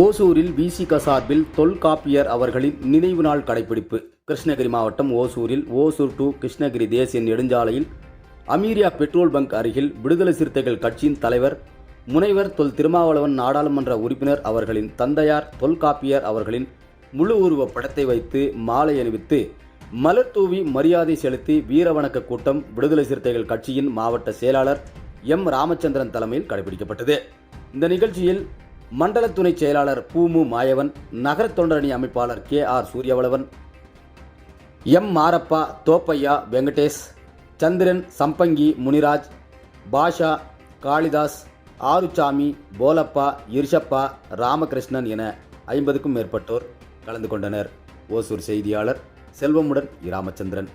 ஓசூரில் விசிக சார்பில் தொல்காப்பியர் அவர்களின் நினைவு நாள் கடைபிடிப்பு கிருஷ்ணகிரி மாவட்டம் ஓசூரில் ஓசூர் டு கிருஷ்ணகிரி தேசிய நெடுஞ்சாலையில் அமீரியா பெட்ரோல் பங்க் அருகில் விடுதலை சிறுத்தைகள் கட்சியின் தலைவர் முனைவர் தொல் திருமாவளவன் நாடாளுமன்ற உறுப்பினர் அவர்களின் தந்தையார் தொல்காப்பியர் அவர்களின் முழு உருவ படத்தை வைத்து மாலை அணிவித்து மலர் தூவி மரியாதை செலுத்தி வீரவணக்க கூட்டம் விடுதலை சிறுத்தைகள் கட்சியின் மாவட்ட செயலாளர் எம். ராமச்சந்திரன் தலைமையில் கடைபிடிக்கப்பட்டது. இந்த நிகழ்ச்சியில் மண்டல துணை செயலாளர் பூமு மாயவன் நகர தொண்டரணி அமைப்பாளர் K. R. Suriyavalavan M. Marappa Thoppaiya Venkatesh Chandran Sampangi Muniraj Basha Kalidas Arusamy Polappa Irushappa Ramakrishnan என ஐம்பதுக்கும் மேற்பட்டோர் கலந்து கொண்டனர். ஓசூர் செய்தியாளர் செல்வமுடன் இராமச்சந்திரன்.